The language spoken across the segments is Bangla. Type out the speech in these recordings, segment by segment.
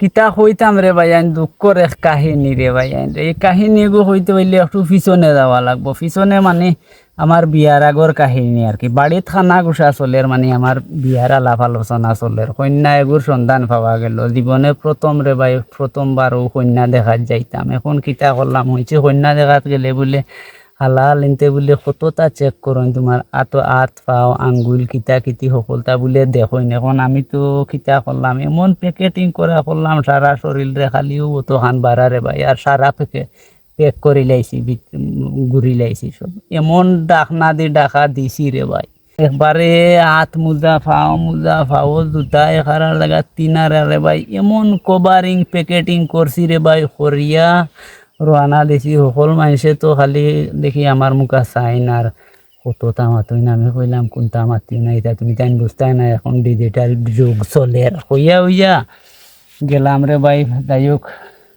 কিতা হইতাম রে ভাই, আইন দুঃখর এক কাহিনী রে ভাই, আইন এই কাহিনী গো হইতে হইলে একটু পিছনে যাওয়া লাগবো। পিছনে মানে আমার বিয়ার আগর কাহিনী আর কি। বাড়িত খানা গুছা চলের মানে আমার বিয়ার আলাপ আলোচনা চলের। কন্যা এগুর সন্ধান পাওয়া গেল। জীবনে প্রথম রে ভাই প্রথমবার ও কন্যা দেখাত যাইতাম। এখন কিতা করলাম হয়েছে কন্যা দেখাত গেলে বলে হালাল এনতে বলে কতটা চেক করুন তোমার আত আত, পাও আঙ্গুল কিতা, কিতি, সকলটা বলে দেখুন। এখন আমি তো কিতা করলাম এমন প্যাকেটিং করা করলাম সারা শরীরে খালিও অত খান বাড়ারে ভাই আর সারা প্যাকে পেক করে লাইছি ঘুরি লাইছি সব এমন ডাকনা দি ডাকা দিছি রে ভাই। একবারে হাত মোজা ফাও মোজা ফাও, জুতা এখারার লাগা তিনারা রে ভাই। এমন কভারিং প্যাকেটিং করছি রে ভাই করিয়া রানা দিছি সকল মানুষে তো খালি দেখি আমার মুখা চাইন আর কত তামাতুই না আমি কইলাম কোন তামাতি না এটা তুমি তাই বুঝতে না এখন ডিজিটাল যুগ চলে আর হইয়া হইয়া গেলাম রে ভাই যাই হোক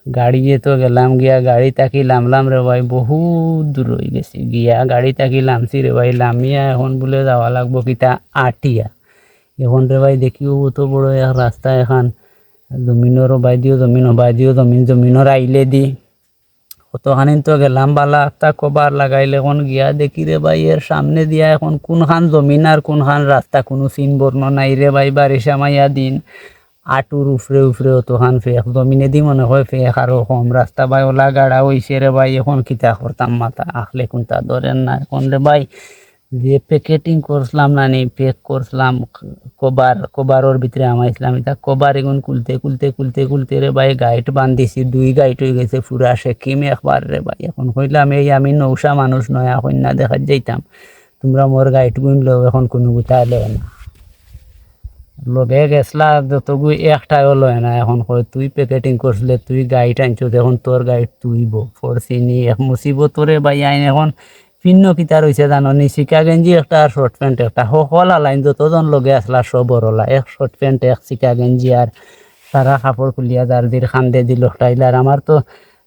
গাড়িয়ে তো গেলাম গিয়া গাড়ি তাকি লামলাম রে ভাই বহুত দূর হয়ে গেছি গিয়া গাড়ি তাকি লামছি রে ভাই লামিয়া এখন বলে যাওয়া লাগবো কিতা আটিয়া এখন রে ভাই দেখিও অত বড় এক রাস্তা এখন জমিনেরও বাই দিও জমিন বাই দিও জমিন জমিনের আইলে দি কতখানি তো গেলাম, বালা একটা কবার লাগাইলে এখন গিয়া দেখি রে ভাই, এর সামনে দিয়া এখন কোনখান জমিন আর কোনখান রাস্তা, কোনো চিন বর্ণ নাই রে ভাই, বারিশা মাইয়া দিন। আটুর উফরে উফরে অতখান ফেক, জমিনে দি মনে হয় ফেক আর কম। রাস্তা ভাই, ওলা গাড়া হইছে রে ভাই, এখন কিতা করতাম মাথা, আখলে কোনটা ধরেন না, এখন রে ভাই। যে প্যাকেটিং করছিলাম না নি প্যাক করছিলাম, কবার, কবারর ভিতরে আমাইছিলাম। এটা কবার এখন কুলতে কুলতে কুলতে কুলতে রে ভাই গাইড বান্ধিছি, দুই গাইড হয়ে গেছে ফুরা সেকিম একবার রে ভাই। এখন কইলাম এই আমি নৌসা মানুষ নয়, এখন না দেখা যাইতাম। তোমরা মোর গাইড গুণ লো এখন কোনো গুতা লেও না। লগে গেছলা, যতগু একটাও লয় না, এখন কয়, তুই প্যাকেটিং করছিলে, তুই গাইড আনছো, এখন তোর গাইড তুইব ফরসিনি এক মুসিবতরে ভাই আইন এখন ভিন্ন কিতা রয়েছে জানো, নি চিকা গেঞ্জি একটা আর শর্ট প্যান্ট একটা। সকল আলাইন যতজন লগে আসলা সব বড়লা এক শর্ট প্যান্ট এক চিকা গেঞ্জি আর তারা কাপড় খুলিয়া যার দির খান্দে দিল টাইল আর আমার তো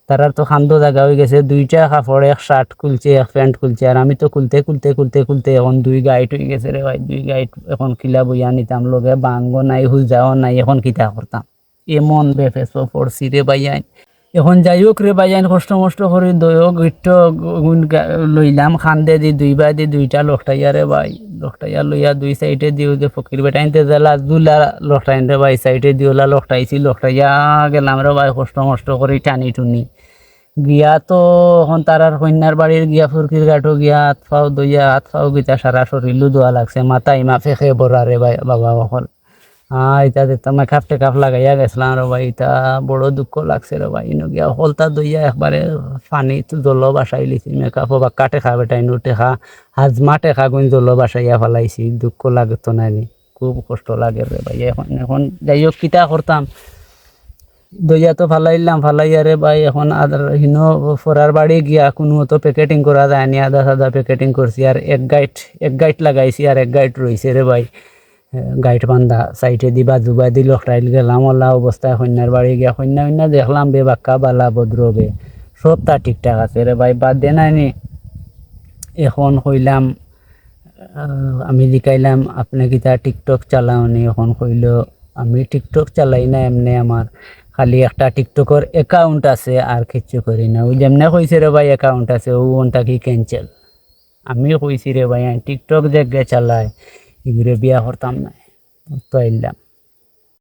তারার তো খান্দো জায়গা হয়ে গেছে। দুইটা কাপড় এক শার্ট খুলছে, এক প্যান্ট খুলছে। আর আমি তো খুলতে খুলতে খুলতে খুলতে এখন দুই গাইট হয়ে গেছে রে ভাই। দুই গাইট এখন কিলা বইয়া নিতাম লগে বাঙ্গো নাই হুজাও নাই, এখন কিতা করতাম এমন বেফেসো পড়ছি রে ভাইয়াই এখন যাই হোক রে ভাইয়ান কষ্ট মষ্ট করে দয়ও গিট্ট লইলাম, খান্দে দি দুইবার দি দুইটা লকটাইয়া রে ভাই। লকটাইয়া লইয়া দুই সাইডে দিও যে ফকির বেটাইনতে জেলা দুলা লকটাইন রে ভাই, সাইডে দিওলা লকটাইছি লকটাইয়া গেলাম রে ভাই, কষ্ট মষ্ট করে, টানি টুনি। গিয়া তো এখন তারার কন্যার বাড়ির গিয়া, ফুরকির গাঠো গিয়া, হাত ফাও দইয়া হাত ফাও গিতা সারা শরীরও দোয়া লাগছে মাথা ইমা ফেঁকে বরা রে ভাই, বাবা সকল হ্যাঁ এটা দেখতাম মেকআপ টেকআপ লাগাইয়া গেছিলাম রে ভাই এটা বড় দুঃখ লাগছে রে ভাই। ইনো গিয়া হলতা দইয়া একবারে পানি তো জল বাসাই লিছি মেকআপ বা কাটে খা বেটা, ইনো টেখা, হাজমা টেখা গুণ জল বাসাইয়া ফেলাইছি, দুঃখ লাগতো না নি, খুব কষ্ট লাগে রে ভাই। এখন এখন যাই হোক কিতা করতাম? দইয়া তো ফালাইলাম, ফালাইয়া রে ভাই, এখন আদার হিনো ফরার বাড়ি গিয়া কোনো তো প্যাকেটিং করা যায় নি আদা সাদা প্যাকেটিং করছি, আর এক গাইট এক গাইট লাগাইছি, আর এক গাইট রইছে রে ভাই। গাইট বান্ধা সাইডে দিবা জুবা দি লকটাইল গেলাম ওলা অবস্থায় কন্যার বাড়ি গিয়া কন্যা কন্যা দেখলাম, বে বাক্কা বালা ভদ্র বে। সব তা ঠিকঠাক আছে রে ভাই, বাদ দে নাই এখন কইলাম আমি লিখাইলাম আপনি কিতা টিকটক চালাওনি এখন কইল আমি টিকটক চালাই না এমনি আমার খালি একটা টিকটকের অ্যাকাউন্ট আছে আর কিচ্ছু করি না। ওই যেমনে কইছে রে ভাই অ্যাকাউন্ট আছে, ও ওনটা কি ক্যান্সেল আমি কইছি রে ভাই টিকটক যে গে চালাই এগুলো বিয়া করতাম না তো